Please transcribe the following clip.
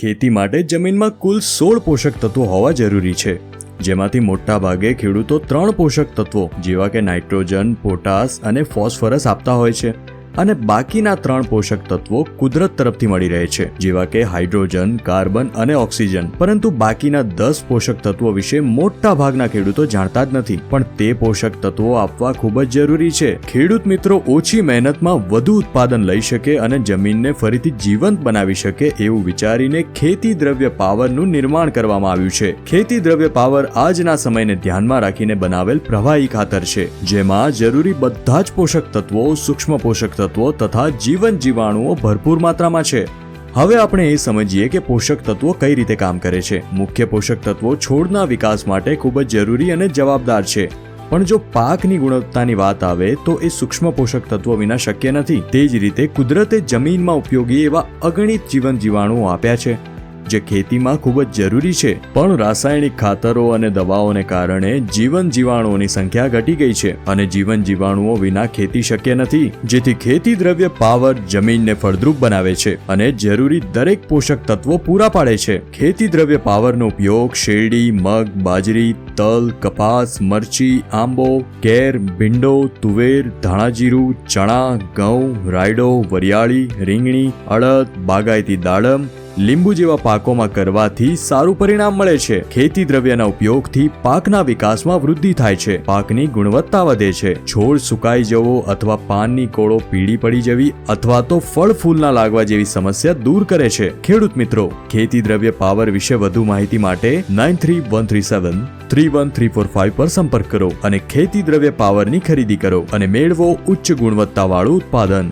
ખેતી માટે જમીનમાં કુલ સોળ પોષક તત્વો હોવા જરૂરી છે. જેમાંથી મોટા ભાગે ખેડૂતો ત્રણ પોષક તત્વો, જેવા કે નાઇટ્રોજન, પોટાશ અને ફોસ્ફરસ આપતા હોય છે. અને બાકીના ત્રણ પોષક તત્વો કુદરત તરફથી મળી રહે છે, જેવા કે હાઇડ્રોજન, કાર્બન અને ઓક્સિજન. પરંતુ બાકીના દસ પોષક તત્વો વિશે મોટા ભાગના ખેડૂતો જાણતા જ નથી. પણ તે પોષક તત્વો આપવા ખૂબ જ જરૂરી છે. ખેડૂત મિત્રો ઓછી મહેનતમાં વધુ ઉત્પાદન લઈ શકે અને જમીનને ફરીથી જીવંત બનાવી શકે એવું વિચારીને ખેતી દ્રવ્ય પાવરનું નિર્માણ કરવામાં આવ્યું છે. ખેતી દ્રવ્ય પાવર આજના સમયને ધ્યાનમાં રાખીને બનાવેલ પ્રવાહી ખાતર છે, જેમાં જરૂરી બધા જ પોષક તત્વો સૂક્ષ્મ પોષક તત્વો તથા જીવન જીવાણુઓ ભરપૂર માત્રામાં છે. હવે આપણે એ સમજીએ કે પોષક તત્વો કઈ રીતે કામ કરે છે. મુખ્ય પોષક તત્વો છોડના વિકાસ માટે ખૂબ જ જરૂરી અને જવાબદાર છે. પણ જો પાકની ગુણવત્તાની વાત આવે તો એ સૂક્ષ્મ પોષક તત્વો વિના શક્ય નથી. તે જ રીતે કુદરતે જમીનમાં ઉપયોગી એવા અગણિત જીવન જીવાણુઓ આપ્યા છે. જે ખેતીમાં ખૂબ જ જરૂરી છે. પણ રાસાયણિક ખાતરો અને દવાઓને કારણે જીવન જીવાણુઓની સંખ્યા ઘટી ગઈ છે અને જીવન જીવાણુઓ વિના ખેતી શક્ય નથી, જેથી ખેતી દ્રવ્ય પાવર જમીનને ફળદ્રુપ બનાવે છે અને જરૂરી દરેક પોષક તત્વો પૂરા પાડે છે. ખેતી દ્રવ્ય પાવરનો ઉપયોગ શેરડી, મગ, બાજરી, તલ, કપાસ, મરચી, આંબો, કેર, ભીંડો, તુવેર, ધાણાજીરું, ચણા, ઘઉં, રાયડો, વરિયાળી, રીંગણી, અડદ, બાગાયતી દાડમ લીંબુ જેવા પાકોમાં કરવાથી સારું પરિણામ મળે છે. ખેતી દ્રવ્યના ઉપયોગથી પાકના વિકાસમાં વૃદ્ધિ થાય છે. પાકની ગુણવત્તા વધે છે. છોડ સુકાઈ જવો અથવા પાનની કોળો પીળી પડી જવી અથવા તો ફળ ફૂલના લાગવા જેવી સમસ્યા દૂર કરે છે. ખેડૂત મિત્રો, ખેતી દ્રવ્ય પાવર વિશે વધુ માહિતી માટે nine three one three seven three one three four five પર સંપર્ક કરો અને ખેતી દ્રવ્ય પાવરની ખરીદી કરો અને મેળવો ઉચ્ચ ગુણવત્તાવાળું ઉત્પાદન.